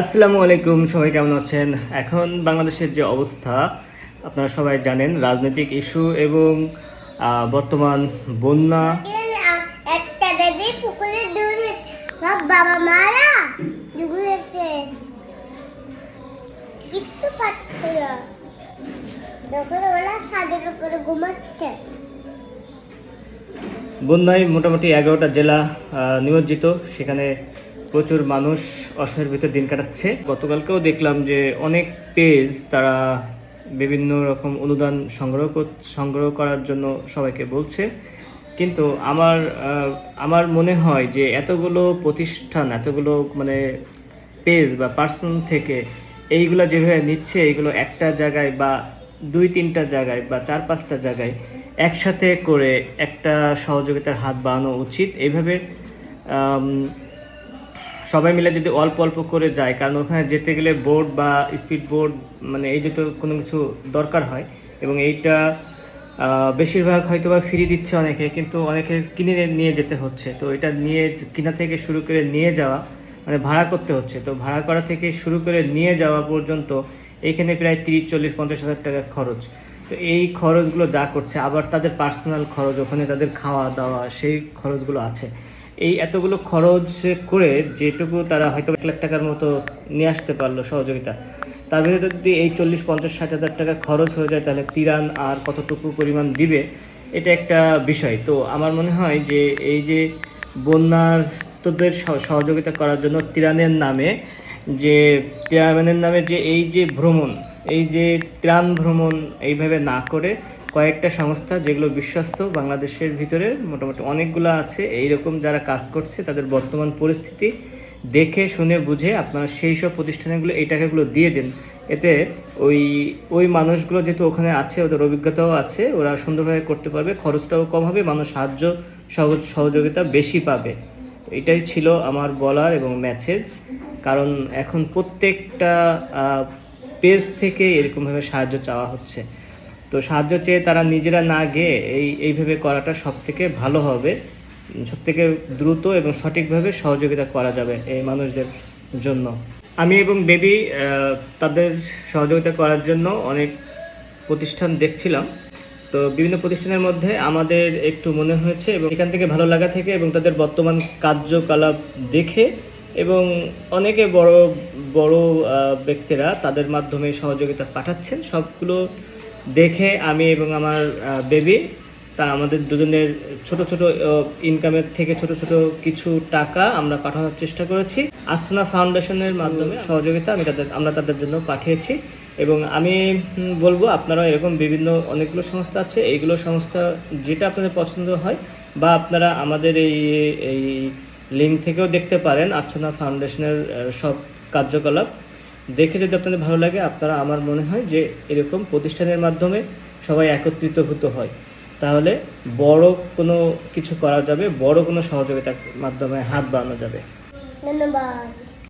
আসসালামু আলাইকুম সবাই কেমন আছেন? এখন বাংলাদেশের যে অবস্থা আপনারা সবাই জানেন রাজনৈতিক ইস্যু এবং বর্তমান বন্যা। একটা বেবি পুকুরে ডুবে সব বাবা মারা ডুবেছে কিচ্ছু পাচ্ছে না। যখন ওরা ছাদের উপরে ঘুমাচ্ছে। বন্যায় মোটামুটি এগারোটা জেলা নিমজ্জিত। সেখানে প্রচুর মানুষ অসহায়ের ভিতরে দিন কাটাচ্ছে। গতকালকেও দেখলাম যে অনেক পেজ তারা বিভিন্ন রকম অনুদান সংগ্রহ সংগ্রহ করার জন্য সবাইকে বলছে। কিন্তু আমার আমার মনে হয় যে এতগুলো প্রতিষ্ঠান, এতগুলো মানে পেজ বা পার্সন থেকে এইগুলো যেভাবে নিচ্ছে, এইগুলো একটা জায়গায় বা দুই তিনটা জায়গায় বা চার পাঁচটা জায়গায় একসাথে করে একটা সহযোগিতার হাত বাড়ানো উচিত। এইভাবে সবাই মিলে যদি অল্প অল্প করে যায়, কারণ ওখানে যেতে গেলে বোর্ড বা স্পিড বোর্ড মানে এই যত কোনো কিছু দরকার হয় এবং এইটা বেশিরভাগ হয়তো বা ফ্রি দিচ্ছে অনেকে, কিন্তু অনেকে কিনে নিয়ে যেতে হচ্ছে। তো এটা নিয়ে কিনা থেকে শুরু করে নিয়ে যাওয়া মানে ভাড়া করতে হচ্ছে। তো ভাড়া করা থেকে শুরু করে নিয়ে যাওয়া পর্যন্ত এইখানে প্রায় তিরিশ, চল্লিশ, পঞ্চাশ হাজার টাকা খরচ। তো এই খরচগুলো যা করছে, আবার তাদের পার্সোনাল খরচ, ওখানে তাদের খাওয়া দাওয়া সেই খরচগুলো আছে। এই এতগুলো খরচ করে যেটুকু তারা হয়তো এক লাখ টাকার মতো নিয়ে আসতে পারল সহযোগিতা, তার ভিতরে যদি এই চল্লিশ, পঞ্চাশ, ষাট হাজার টাকা খরচ হয়ে যায়, তাহলে তিরান আর কতটুকু পরিমাণ দিবে, এটা একটা বিষয়। তো আমার মনে হয় যে এই যে বন্যার তোদের সহযোগিতা করার জন্য তিরানের নামে যে, তিরানের নামে যে এই যে ভ্রমণ, এই যে ত্রাণ ভ্রমণ এইভাবে না করে কয়েকটা সংস্থা যেগুলো বিশ্বস্ত, বাংলাদেশের ভিতরে মোটামুটি অনেকগুলো আছে। এইরকম যারা কাজ করছে, তাদের বর্তমান পরিস্থিতি দেখে, শুনে, বুঝে আপনারা সেই সব প্রতিষ্ঠানগুলো, এই টাকাগুলো দিয়ে দিন। এতে ওই ওই মানুষগুলো যেহেতু ওখানে আছে, ওদের অভিজ্ঞতাও আছে, ওরা সুন্দরভাবে করতে পারবে, খরচটাও কম হবে, মানুষ সাহায্য, সহজ, সহযোগিতা বেশি পাবে। এটাই ছিল আমার বলার এবং মেসেজ কারণ এখন প্রত্যেকটা পেজ থেকে এরকমভাবে সাহায্য চাওয়া হচ্ছে। তো সাহায্য চেয়ে তারা নিজেরা না গিয়ে এই এইভাবে করাটা সব থেকে ভালো হবে সব থেকে দ্রুত এবং সঠিকভাবে সহযোগিতা করা যাবে এই মানুষদের জন্য। আমি এবং বেবি তাদের সহযোগিতা করার জন্য অনেক প্রতিষ্ঠান দেখছিলাম। তো বিভিন্ন প্রতিষ্ঠানের মধ্যে আমাদের একটু মনে হয়েছে এবং এখান থেকে ভালো লাগা থেকে এবং তাদের বর্তমান কার্যকলাপ দেখে এবং অনেকে বড় বড় ব্যক্তিরা তাদের মাধ্যমে সহযোগিতা পাঠাচ্ছেন। সবগুলো দেখে আমি এবং আমার বেবি, তা আমাদের দুজনের ছোট ছোট ইনকামের থেকে ছোট ছোট কিছু টাকা আমরা পাঠানোর চেষ্টা করেছি। আসনা ফাউন্ডেশনের মাধ্যমে সহযোগিতা আমি তাদের, আমরা তাদের জন্য পাঠিয়েছি এবং আমি বলব আপনারা এরকম বিভিন্ন অনেকগুলো সংস্থা আছে। এইগুলো সংস্থা যেটা আপনাদের পছন্দ হয় বা আপনারা আমাদের এই এই লিঙ্ক থেকেও দেখতে পারেন আচ্ছনা ফাউন্ডেশনের সব কার্যকলাপ। দেখে যদি আপনাদের ভালো লাগে, আপনারা আমার মনে হয় যে এরকম প্রতিষ্ঠানের মাধ্যমে সবাই একত্রিতভূত হয়। তাহলে বড় কোনো কিছু করা যাবে, বড় কোনো সহযোগিতার মাধ্যমে হাত বাড়ানো যাবে। ধন্যবাদ।